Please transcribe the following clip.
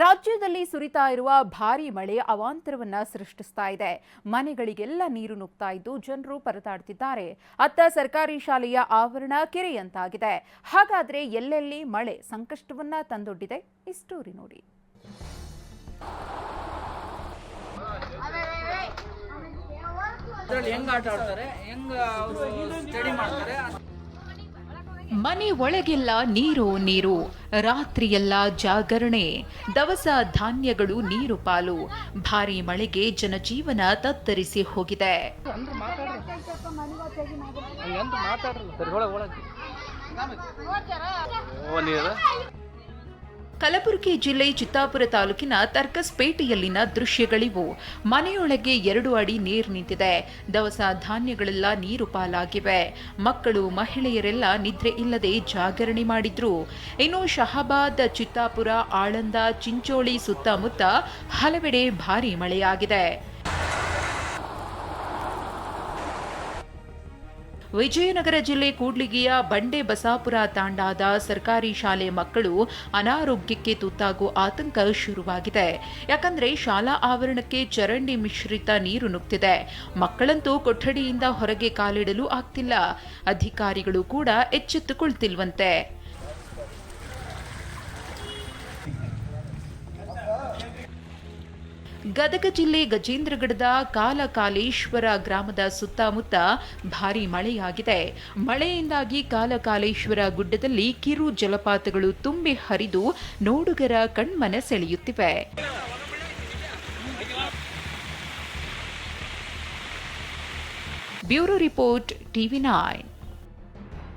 ರಾಜ್ಯದಲ್ಲಿ ಸುರಿತಾ ಇರುವ ಭಾರೀ ಮಳೆ ಅವಾಂತರವನ್ನ ಸೃಷ್ಟಿಸ್ತಾ ಇದೆ. ಮನೆಗಳಿಗೆಲ್ಲ ನೀರು ನುಗ್ತಾ ಇದ್ದು ಜನರು ಪರದಾಡ್ತಿದ್ದಾರೆ. ಅತ್ತ ಸರ್ಕಾರಿ ಶಾಲೆಯ ಆವರಣ ಕೆರೆಯಂತಾಗಿದೆ. ಹಾಗಾದ್ರೆ ಎಲ್ಲೆಲ್ಲಿ ಮಳೆ ಸಂಕಷ್ಟವನ್ನ ತಂದೊಡ್ಡಿದೆ? ಈ ಸ್ಟೋರಿ ನೋಡಿ. ಹೆಂಗ್ ಆಟ ಆಡ್ತಾರೆ? ಹೆಂಗ್ ಸ್ಟಡಿ ಮಾಡ್ತಾರೆ? ಮನೆ ಒಳಗೆಲ್ಲ ನೀರು ನೀರು. ರಾತ್ರಿಯೆಲ್ಲ ಜಾಗರಣೆ. ದವಸ ಧಾನ್ಯಗಳು ನೀರು ಪಾಲು. ಭಾರಿ ಮಳೆಗೆ ಜನಜೀವನ ತತ್ತರಿಸಿ ಹೋಗಿದೆ. ಕಲಬುರಗಿ ಜಿಲ್ಲೆ ಚಿತ್ತಾಪುರ ತಾಲೂಕಿನ ತರ್ಕಸ್ಪೇಟೆಯಲ್ಲಿನ ದೃಶ್ಯಗಳಿವು. ಮನೆಯೊಳಗೆ ಎರಡು ಅಡಿ ನೀರು ನಿಂತಿದೆ. ದವಸ ಧಾನ್ಯಗಳೆಲ್ಲ ನೀರು ಪಾಲಾಗಿವೆ. ಮಕ್ಕಳು, ಮಹಿಳೆಯರೆಲ್ಲ ನಿದ್ರೆ ಇಲ್ಲದೆ ಜಾಗರಣೆ ಮಾಡಿದ್ರು. ಇನ್ನು ಶಹಾಬಾದ್, ಚಿತ್ತಾಪುರ, ಆಳಂದ, ಚಿಂಚೋಳಿ ಸುತ್ತಮುತ್ತ ಹಲವೆಡೆ ಭಾರೀ ಮಳೆಯಾಗಿದೆ. ವಿಜಯನಗರ ಜಿಲ್ಲೆ ಕೂಡ್ಲಿಗಿಯ ಬಂಡೆ ಬಸಾಪುರ ತಾಂಡಾದ ಸರ್ಕಾರಿ ಶಾಲೆ ಮಕ್ಕಳು ಅನಾರೋಗ್ಯಕ್ಕೆ ತುತ್ತಾಗುವ ಆತಂಕ ಶುರುವಾಗಿದೆ. ಯಾಕಂದ್ರೆ ಶಾಲಾ ಆವರಣಕ್ಕೆ ಚರಂಡಿ ಮಿಶ್ರಿತ ನೀರು ನುಗ್ತಿದೆ. ಮಕ್ಕಳಂತೂ ಕೊಠಡಿಯಿಂದ ಹೊರಗೆ ಕಾಲಿಡಲು ಆಗ್ತಿಲ್ಲ. ಅಧಿಕಾರಿಗಳು ಕೂಡ ಎಚ್ಚೆತ್ತುಕೊಳ್ತಿಲ್ವಂತೆ. ಗದಗ ಜಿಲ್ಲೆ ಗಜೇಂದ್ರಗಡದ ಕಾಲಕಾಲೇಶ್ವರ ಗ್ರಾಮದ ಸುತ್ತಮುತ್ತ ಭಾರೀ ಮಳೆಯಾಗಿದೆ. ಮಳೆಯಿಂದಾಗಿ ಕಾಲಕಾಲೇಶ್ವರ ಗುಡ್ಡದಲ್ಲಿ ಕಿರು ಜಲಪಾತಗಳು ತುಂಬಿ ಹರಿದು ನೋಡುಗರ ಕಣ್ಮನ ಸೆಳೆಯುತ್ತಿವೆ ಬ್ಯೂರೋ ರಿಪೋರ್ಟ್ ಟಿವಿ ನೈನ್.